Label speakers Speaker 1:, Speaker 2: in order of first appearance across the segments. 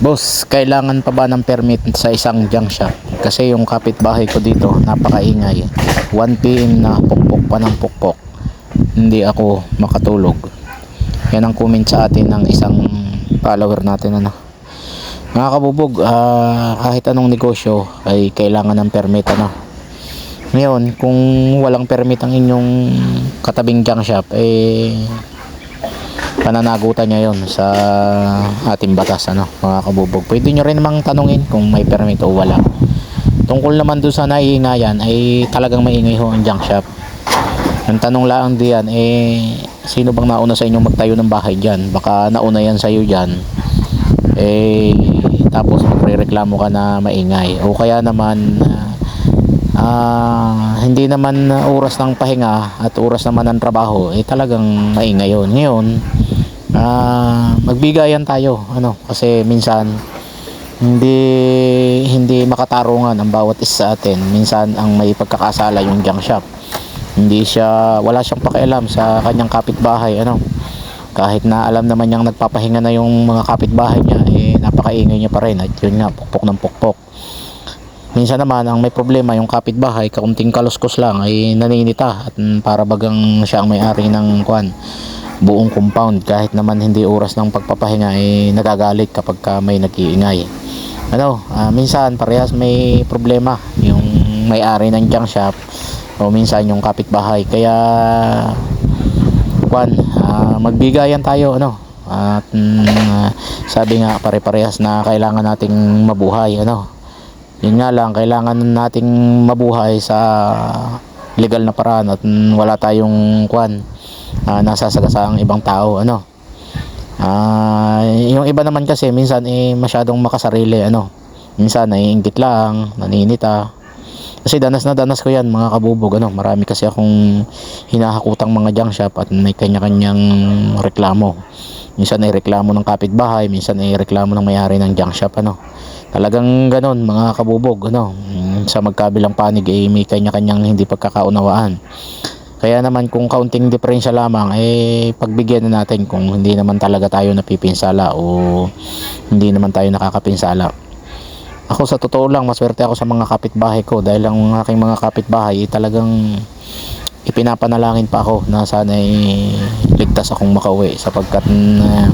Speaker 1: Boss, kailangan pa ba ng permit sa isang junk shop? Kasi yung kapitbahay ko dito, napakaingay. 1pm na pukpok pa ng pukpok. Hindi ako makatulog. Yan ang comment sa atin ng isang follower natin. Ano. Mga kabubog, ah, kahit anong negosyo ay kailangan ng permit. Ano. Ngayon, kung walang permit ang inyong katabing junk shop, eh pananagutan niya yon sa ating batas ano mga kabubog. Pwede nyo rin namang tanungin kung may permit o wala. Tungkol naman doon sa naiingayan ay talagang maingay ho ang junk shop. Ang tanong lang diyan eh sino bang nauna sa inyo magtayo ng bahay dyan baka nauna yan sa iyo dyan eh tapos magre-reklamo ka na maingay. O kaya naman ah hindi naman oras ng pahinga at oras naman ng trabaho eh talagang maingay yun. Ngayon ah magbigayan tayo ano kasi minsan hindi hindi makatarungan ang bawat isa sa atin. Minsan ang may pagkakasala yung junk shop. Hindi siya wala siyang pakialam sa kanyang kapitbahay ano. Kahit na alam naman niyang nagpapahinga na yung mga kapitbahay niya eh napakaingay niya pa rin at yun nga pukpok ng pukpok minsan naman ang may problema yung kapitbahay kaunting kaluskos lang ay naninita at mm, para bagang siya ang may-ari ng kwan buong compound. Kahit naman hindi oras ng pagpapahinga ay nagagalit kapag ka may nag-iingay. Ano ah, minsan parehas may problema yung may-ari ng junk shop o minsan yung kapitbahay. Kaya kwan ah, magbigayan tayo ano? At ah, sabi nga pare-parehas na kailangan nating mabuhay ano yun nga lang kailangan nating mabuhay sa legal na paraan at wala tayong kwan uh, nasasagasa ang ibang tao ano. Ah, yung iba naman kasi minsan eh masyadong makasarili ano. Minsan naiinggit lang naninita. Kasi danas na danas ko yan mga kabubog ano. Marami kasi akong hinahakutang mga junk shop at may kanya-kanyang reklamo minsan ay reklamo ng kapitbahay minsan ay reklamo ng may-ari ng junk shop ano. Talagang ganon mga kabubog ano. Mm, sa magkabilang panig ay may kanya-kanyang hindi pagkakaunawaan. Kaya naman kung kaunting diferensya lamang eh pagbigyan na natin kung hindi naman talaga tayo napipinsala o hindi naman tayo nakakapinsala. Ako sa totoo lang maswerte ako sa mga kapitbahay ko dahil ang aking mga kapitbahay eh, talagang ipinapanalangin pa ako na sana eh, ligtas akong makauwi sapagkat uh,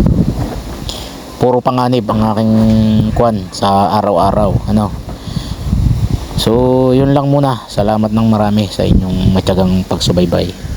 Speaker 1: puro panganib ang aking kwan sa araw-araw ano. So yun lang muna. Salamat ng marami sa inyong matyagang pagsubaybay